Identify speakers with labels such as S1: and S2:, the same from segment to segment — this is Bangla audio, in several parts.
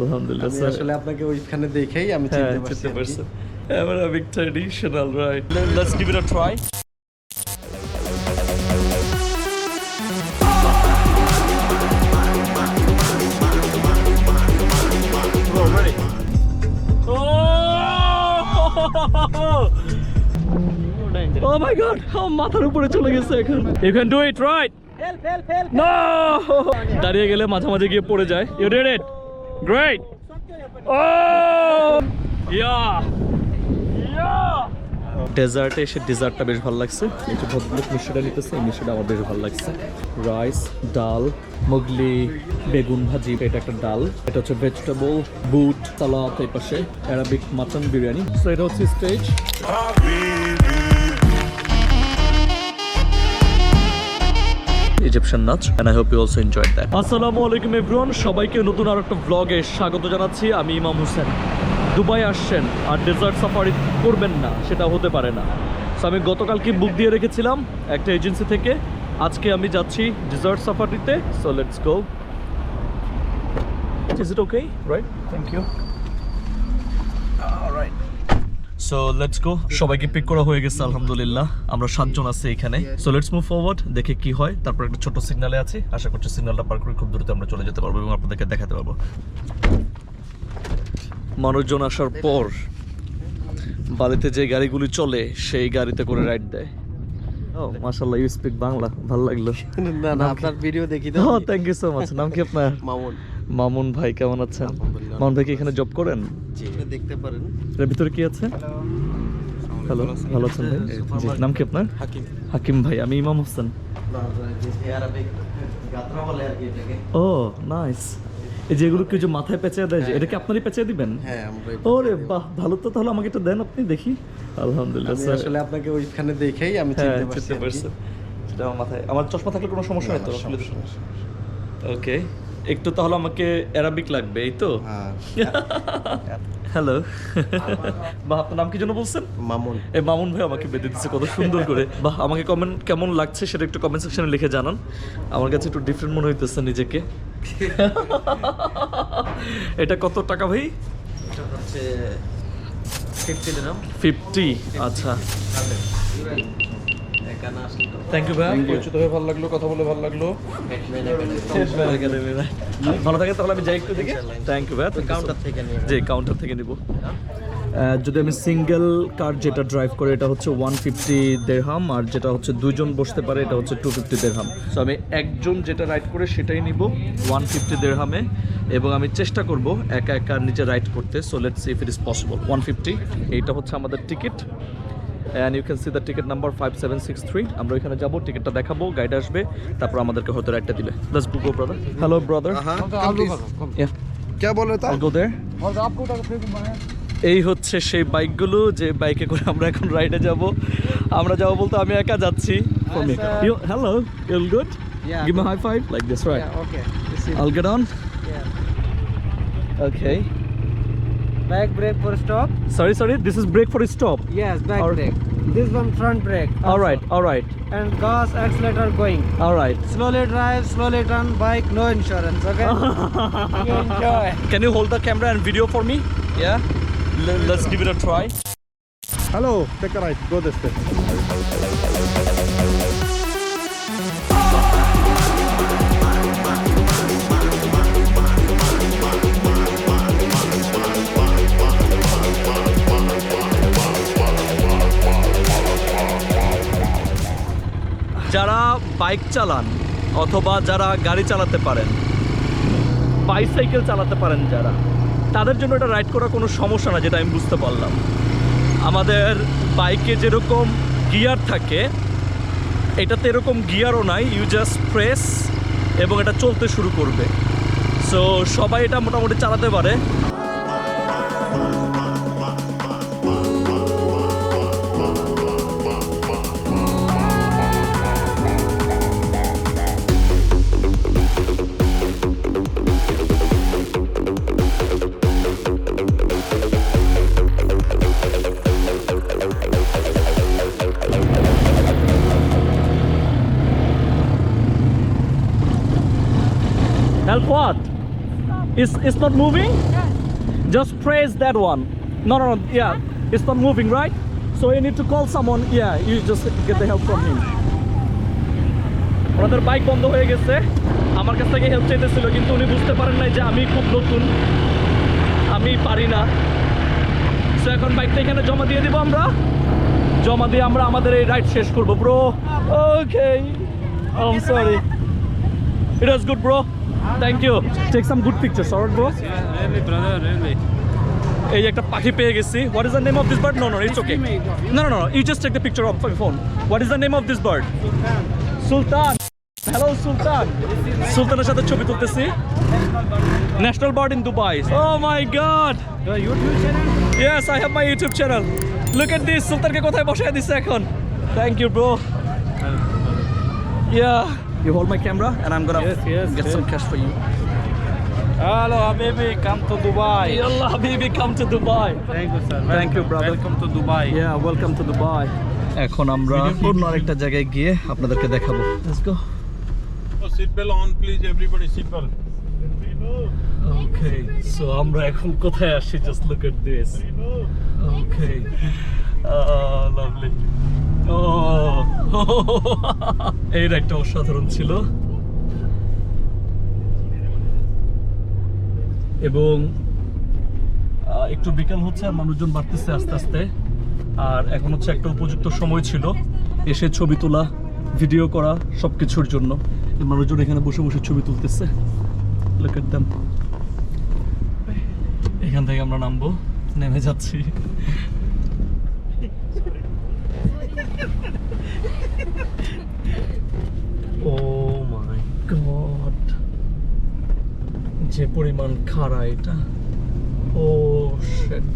S1: আলহামদুলিল্লাহ স্যার
S2: আসলে আপনাকে ওইখানে দেখেই আমি
S1: হ্যাঁ
S2: চিনতে পারছি
S1: এবার big traditional right let's give it a try. Oh! Oh my god! আমার মাথার উপরে চলে গেছে এখন। You can do it, right? No! দাঁড়িয়ে গেলে মাঝামাঝি গিয়ে পড়ে যায়। You did it. Great. Oh! Yeah! Yeah! ডেজার্টে এসে ডেজার্টটা বেশ ভালো লাগছে এই যে ভদ্রলোক মিষ্টিটা নিতেছে, এই মিষ্টিটা আমার বেশ ভালো লাগছে রাইস ডাল, মুগলি, বেগুন ভাজি, এটা একটা ডাল এটা হচ্ছে ভেজিটেবল বুট, সালাদ এই পাশে অ্যারাবিক মাটন বিরিয়ানি সো এটা হচ্ছে স্টেজ ইজিপশিয়ান নাচ and I hope you also enjoyed that আসসালামু আলাইকুম এভরিওয়ান সবাইকে নতুন আর একটা ব্লগে স্বাগত জানাচ্ছি। আমি ইমাম হোসেন। দুবাই আসছেন আর ডেজার্ট সাফারি করবেন না সেটা হতে পারে না। সো আমি গতকালকে বুক দিয়ে রেখেছিলাম একটা এজেন্সি থেকে। আজকে আমি যাচ্ছি desert সাফারিতে so let's go is it okay right thank you so let's go সবাইকে পিক করা হয়ে গেছে আলহামদুলিল্লাহ। আমরা সাতজন আছি এখানে। সো লেটস মুভ ফরওয়ার্ড দেখে কি হয়। তারপর একটা ছোট সিগনালে আছি। আশা করছি পার করে খুব দ্রুত আমরা চলে যেতে পারব এবং আপনাদেরকে দেখাতে পারব। মানুষজন আসার পর বাড়িতে যে গাড়িগুলি চলে সেই গাড়িতে করে রাইড দেয়। ও মাশাআল্লাহ ইউ স্পিক বাংলা ভালো লাগল।
S2: না না আপনার ভিডিও দেখি তো।
S1: থ্যাংক ইউ সো মাচ নাম কি আপনার?
S2: মামুন।
S1: মামুন ভাই কেমন আছেন? মামুন ভাই কি এখানে জব করেন?
S2: জি। দেখতে পারেন।
S1: এর ভিতরে কি আছে? হ্যালো ভালো আছেন? ভাই? জি নাম কি আপনার?
S2: হাকিম।
S1: হাকিম ভাই আমি ইমাম হোসেন। ও নাইস এই যে এগুলো কি যে মাথায় পেঁচে দেয় যে এটা কি আপনারই পেঁচে দিবেন?
S2: হ্যাঁ
S1: ওরে বাহ ভালো তো তাহলে আমাকে এটা দেন আপনি দেখি। আলহামদুলিল্লাহ স্যার।
S2: আসলে আপনাকে ওইখানে দেখেই আমি
S1: হ্যাঁ
S2: চিনতে পারছি
S1: সেটা আমার মাথায় আমার চশমা থাকলে কোনো সমস্যা হয় তো
S2: না, সমস্যা
S1: ওকে একটু তাহলে আমাকে অ্যারাবিক লাগবে এই তো?
S2: হ্যাঁ
S1: হ্যালো বাহ আপনার নাম কি জন্য বলছেন?
S2: মামুন।
S1: এই মামুন ভাই আমাকে বেঁধে দিচ্ছে কত সুন্দর করে। বাহ আমাকে কমেন্ট কেমন লাগছে সেটা একটু কমেন্ট সেকশনে লিখে জানান। আমার কাছে একটু ডিফারেন্ট মনে হইতেছে নিজেকে। এটা কত টাকা ভাই?
S2: এটা হচ্ছে ফিফটি
S1: আচ্ছা। থ্যাংক ইউ ভাই। পরিচিত হয়ে ভালো লাগল কথা বলে ভালো লাগল। ভালো থাকে তাহলে আমি যাই একটু দেখি। থ্যাংক ইউ ভাই।
S2: কাউন্টার থেকে
S1: জি কাউন্টার থেকে নিব। যদি আমি সিঙ্গেল কার যেটা ড্রাইভ করে এটা হচ্ছে ওয়ান ফিফটি দেড়হাম আর যেটা হচ্ছে দুজন বসতে পারে এটা হচ্ছে টু ফিফটি দেড়হাম সো আমি একজন যেটা রাইড করে সেটাই নিব ওয়ান ফিফটি দেড়হামে এবং আমি চেষ্টা করব একা একা নিজে রাইড করতে। So let's see if it is possible one fifty এইটা হচ্ছে আমাদের ticket And you can see the ticket number five seven six three আমরা ওইখানে যাবো টিকিটটা দেখাবো গাইড আসবে তারপর আমাদেরকে হয়তো রাইডটা দিবে প্লাস বুকো ব্রাদার হ্যালো ব্রাদার
S2: क्या बोल रहे था
S1: I'll go there. এই হচ্ছে সেই বাইকগুলো যে বাইকে করে আমরা এখন রাইডে যাব আমরা যাব বলতে আমি একা যাচ্ছি hello you'll good
S2: Yeah.
S1: Give me high five like this right
S2: okay
S1: I'll get on
S3: Yeah.
S1: okay
S3: Back brake for stop.
S1: sorry sorry this is brake for stop
S3: Yes, back
S1: Or-
S3: brake. This one front brake.
S1: all
S3: also.
S1: right all right
S3: And gas accelerator going.
S1: all right
S3: Slowly drive, slowly turn bike, no insurance. Okay. you enjoy.
S1: can you hold the camera and video for me yeah L- let's give it a try
S2: hello take a ride. go this way
S1: bike চালান অথবা যারা গাড়ি চালাতে পারেন, বাইসাইকেল চালাতে পারেন যারা। তাদের জন্য এটা রাইড করা কোনো সমস্যা না, যেটা আমি বুঝতে পারলাম। আমাদের বাইকে যেরকম গিয়ার থাকে, এটাতে এরকম গিয়ারও নাই ইউ জাস্ট প্রেস এবং এটা চলতে শুরু করবে। সো সবাই এটা মোটামুটি চালাতে পারে। Help what? It's, it's not moving? Yes. Just press that one. No, no, no, yeah. It's not moving, right? So you need to call someone. Yeah, you just get the help from him. ওনাদের বাইক বন্ধ হয়ে গেছে আমার কাছ থেকে হেল্প চাইতেছিল কিন্তু উনি বুঝতে পারেন নাই যে আমি খুব নতুন আমি পারি না সো এখন বাইকটা এখানে জমা দিয়ে দিব আমরা জমা দিয়ে আমরা আমাদের এই রাইড শেষ করব bro okay I sorry it was good bro thank you take some good pictures alright bro
S3: Really, brother, really.
S1: এই একটা পাখি পেয়ে গেছি। What is the name of this bird no no it's okay no no you just take the picture of my phone what is the name of this bird Sultan hello Sultan সুলতানের সাথে ছবি তুলতেছি। National bird in Dubai oh my god
S3: Your YouTube channel?
S1: Yes I have my YouTube channel look at this সুলতানকে কোথায় বসায় দিচ্ছে এখন? Thank you bro Yeah, you hold my camera and I'm gonna
S3: Yes, yes,
S1: get
S3: yes.
S1: some cash for you.
S3: Hello, Habibi, come to Dubai.
S1: Yalla, Habibi, come to Dubai.
S3: Thank you, sir. Welcome.
S1: Thank you, brother.
S3: Welcome to Dubai.
S1: Yeah, welcome to Dubai. এখন আমরা অন্য আরেকটা জায়গায় গিয়ে আপনাদেরকে দেখাবো let's go
S4: seat belt seatbelt please everybody seat seatbelt.
S1: Okay, so আমরা এখন কোথায় আসছি look at this. Okay. Oh, lovely. Oh. এই রাইডটা অসাধারণ ছিল এবং একটু বিকাল হচ্ছে আর মানুষজন বাড়তেছে আস্তে আস্তে আর এখন হচ্ছে একটা উপযুক্ত সময় ছিল এসে ছবি তোলা ভিডিও করা সব কিছুর জন্য মানুষজন এখানে বসে বসে ছবি তুলতেছে at them. এখান থেকে আমরা নামবো। নেমে যাচ্ছি। ও যে পরিমাণ খাড়া এটা। ও শিট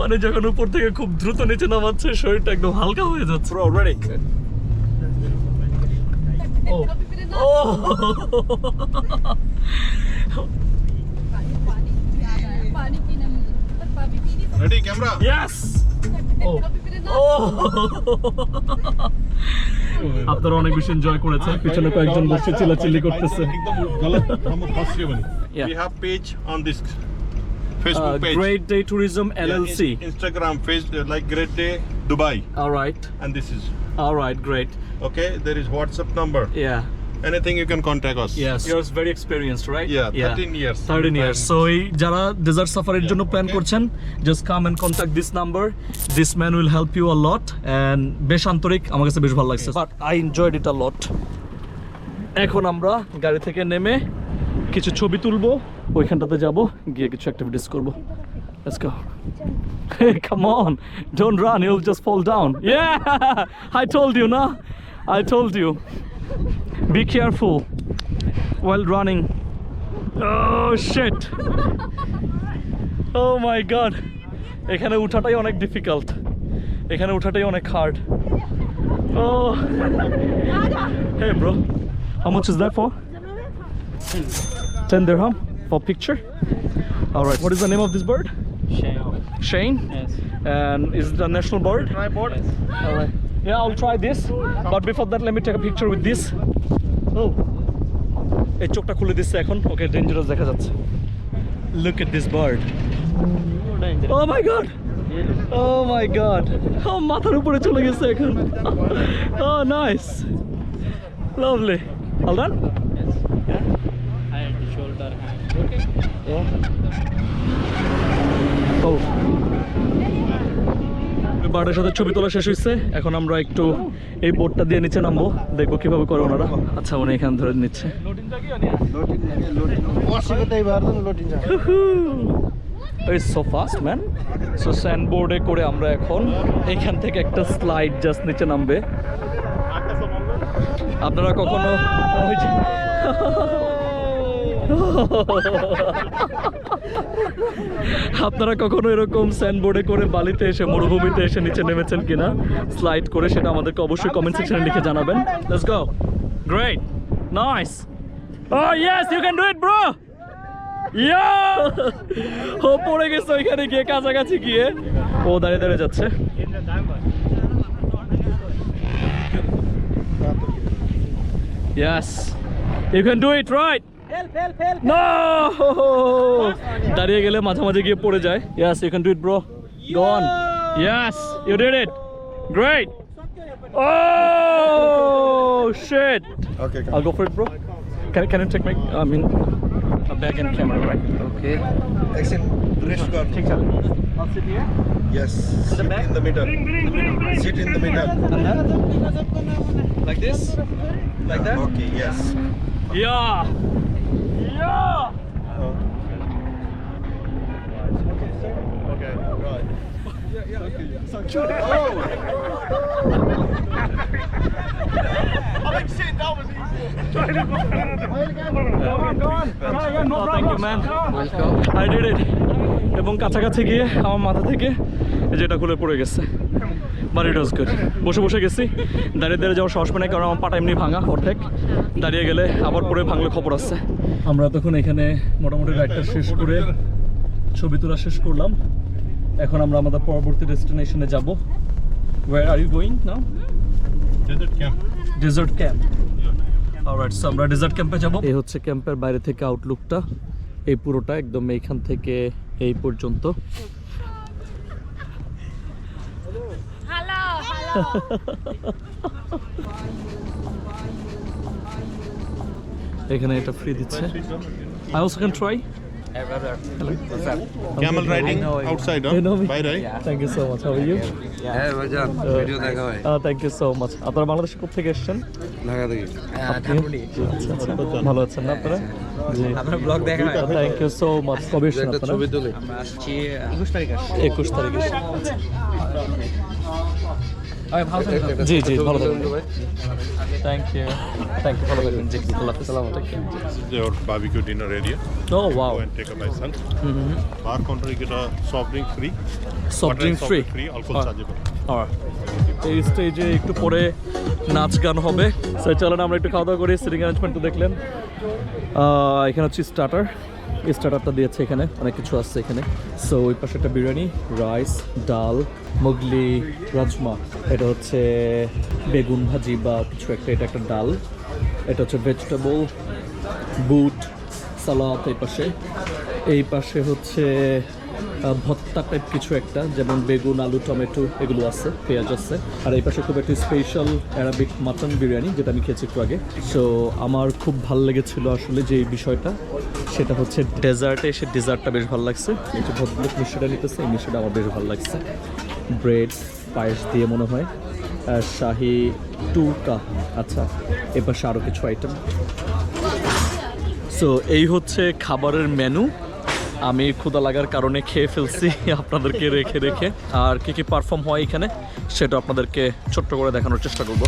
S1: মানে যখন উপর থেকে খুব দ্রুত নিচে নামাচ্ছে শরীরটা একদম হালকা হয়ে যাচ্ছে। আপনারা অনেক বেশি এনজয় করেছেন পিছনে কয়েকজন বসে চিল্লাচিল্লি করতেছে। Yeah.
S4: We have page on this Facebook uh,
S1: page. Great Day
S4: Tourism
S1: LLC.
S4: Yeah, Instagram, Facebook, like Great Day Dubai.
S1: All right.
S4: And this is.
S1: All right, great.
S4: Okay, there is WhatsApp number.
S1: Yeah.
S4: anything you can contact us
S1: yes You're very experienced right
S4: yeah 13 yeah. years
S1: 13 years so এই যারা ডেজার্ট সাফারির জন্য plan করছেন just come and contact this This this man will help you a lot and বেশ আন্তরিক আমার কাছে বেশ ভালো লাগছে but I enjoyed it uh এখন আমরা গাড়ি থেকে নেমে কিছু ছবি তুলবো ওইখানটাতে যাব গিয়ে কিছু অ্যাক্টিভিটিস করব Let's go. Hey, come on. Don't run. You'll just fall down. Yeah, I told you, na. I told you. Be careful while running. Oh shit. Oh my god. এখানে উঠাটাই অনেক ডিফিকাল্ট এখানে উঠাটাই অনেক hard Oh. Hey bro. How much is that for? 10 dirham for picture. All right. What is the name of this bird? Shane.
S3: Yes.
S1: And is it a national bird?
S4: Tripod.
S1: All right. Yeah, I'll try this. But before that, let me take a picture with this. Oh. এই চোখটা খুলে দিচ্ছে এখন ওকে ডেঞ্জারাস দেখা যাচ্ছে look at this bird oh my god oh my god oh মাথার উপরে চলে গেছে এখন oh nice lovely হালদান
S3: Hand, shoulder, hand. Okay.
S1: ও বার্ডের সাথে ছবি তোলা শেষ হয়েছে এখন আমরা একটু এই বোর্ডটা দিয়ে নিচে নামবো। দেখব কীভাবে করে ওনারা। আচ্ছা উনি এখান ধরে নিচ্ছে। সো ফাস্ট ম্যান সো করে আমরা এখন এখান থেকে একটা স্লাইড জাস্ট নিচে নামবে। আপনারা কখনো যে- আপনারা কখনো এরকম স্যান্ডবোর্ডে করে বালিতে এসে মরুভূমিতে এসে নিচে নেমেছেন কিনা স্লাইড করে সেটা আমাদেরকে অবশ্যই কমেন্ট সেকশনে লিখে জানাবেন let's go great nice Oh yes, you can do it, bro. Yeah! ও পড়ে গেছে ওইখানে গিয়ে কাছাকাছি গিয়ে ও দাঁড়িয়ে দাঁড়িয়ে যাচ্ছে Yes. You can do it, right?
S3: Help, help, help.
S1: No! দাঁড়িয়ে গেলে মাঝে মাঝে গিয়ে পড়ে যায় Yes, you can do it, bro. Go on. Yes, you did it. Great. Oh, shit.
S4: Okay,
S1: I'll go for it, bro. Can, can you take my, I mean, a bag and camera, right?
S3: Okay.
S4: Exit. Rest gun.
S3: I'll sit here.
S4: Yes. Sit in the middle. Sit in the middle.
S3: Like this? Like that?
S4: Okay, yes.
S1: Yeah. এবং কাছাকাছি গিয়ে আমার মাথা থেকে যেটা খুলে পড়ে গেছে ইট ওয়াজ গুড বসে বসে গেছি। দাঁড়িয়ে দাঁড়িয়ে যাওয়ার সাহস পাই কারণ আমার পাটা এমনি ভাঙা, অর্ধেক। দাঁড়িয়ে গেলে আবার পরে ভাঙলে খবর আছে। আমরা তখন এখানে মোটামুটি রাইডটা শেষ করে ছবি তোলা শেষ করলাম। এখন আমরা আমাদের পরবর্তী ডেস্টিনেশনে যাব। Where are you going now
S4: Desert camp.
S1: Desert camp alright so আমরা ডেজার্ট ক্যাম্পে যাব। এই হচ্ছে ক্যাম্পের বাইরে থেকে আউটলুকটা এই পুরোটা একদম এইখান থেকে এই পর্যন্ত।
S5: Hello, hello.
S1: এখানে এটা ফ্রি দিচ্ছে। I also can try
S4: Camel riding outside, huh?
S1: You know me?
S3: হ্যাঁ ভাইজান ভিডিও দেখা হয়।
S1: থ্যাংক ইউ সো মাচ আপনারা বাংলাদেশে কোথা থেকে এসেছেন?
S3: ঢাকা থেকে।
S1: আপনি? আচ্ছা, আচ্ছা। ভালো আছেন না আপনারা?
S3: আপনার ব্লগ দেখা হয়।
S1: থ্যাংক ইউ সো মাচ কবে এসেছেন আপনারা?
S3: তুলি। আমরা আসছি একুশ তারিখ আসছি।
S1: একুশ তারিখে জি জি ভালো থাকবেন। থ্যাংক ইউ থ্যাংক ইউ ভালো থাকবেন জি আল্লাহ হাফেজ।
S4: your barbecue dinner area.
S1: Oh wow
S4: Go and take a license. Bar counter, you get a soft drink free.
S1: Soft
S4: Water drink soft
S1: free
S4: drink free, alcohol chargeable.
S1: এই স্টেজে একটু পরে নাচ গান হবে। সো চলেন আমরা একটু খাওয়া দাওয়া করি। সিটিং অ্যারেঞ্জমেন্ট তো দেখলেন এখানে হচ্ছে স্টার্টার স্টার্টারটা দিয়েছে এখানে, অনেক কিছু আসছে এখানে। সো ওই পাশে একটা বিরিয়ানি রাইস ডাল, মুগলি রাজমা এটা হচ্ছে বেগুন ভাজি বা কিছু একটা, এটা একটা ডাল। এটা হচ্ছে ভেজিটেবল বুট, সালাদ এই পাশে। এই পাশে হচ্ছে ভর্তা টাইপ কিছু একটা, যেমন বেগুন, আলু, টমেটো, এগুলো আছে, পেঁয়াজ আছে। আর এই পাশে খুব একটা স্পেশাল অ্যারাবিক মাটন বিরিয়ানি, যেটা আমি খেয়েছি একটু আগে। সো আমার খুব ভালো লেগেছিল আসলে যে বিষয়টা। সেটা হচ্ছে ডেজার্টে এসে ডেজার্টটা বেশ ভালো লাগছে। এই যে ভদ্রলোক মিষ্টিটা নিতেছে, এই মিষ্টিটা আমার বেশ ভালো লাগছে। ব্রেড পায়েস দিয়ে মনে হয়। শাহি টুকা আচ্ছা এ পাশে আরও কিছু আইটেম সো এই হচ্ছে খাবারের মেনু আমি ক্ষুদা লাগার কারণে খেয়ে ফেলছি আপনাদেরকে রেখে রেখে। আর কি কি পারফর্ম হয় এখানে, সেটা আপনাদেরকে ছোট্ট করে দেখানোর চেষ্টা করব।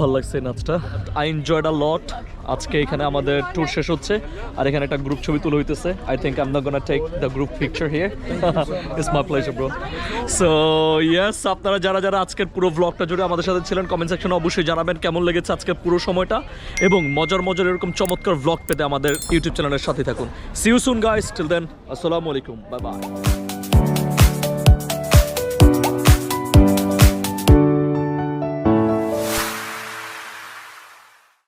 S1: ভালো লাগছে নাচটা। আই এনজয়েড আ লট আজকে এখানে আমাদের ট্যুর শেষ হচ্ছে। আর এখানে একটা গ্রুপ ছবি তুলে হইতেছে। I think I am not gonna take the group picture here it's my pleasure bro so yes আপনারা যারা যারা আজকের পুরো ব্লগটা জুড়ে আমাদের সাথে ছিলেন কমেন্ট সেকশনে অবশ্যই জানাবেন কেমন লেগেছে আজকের পুরো সময়টা। এবং মজার মজার এরকম চমৎকার ব্লগ পেতে আমাদের ইউটিউব চ্যানেলের সাথে থাকুন। See you soon guys till then আসসালামু আলাইকুম। Bye bye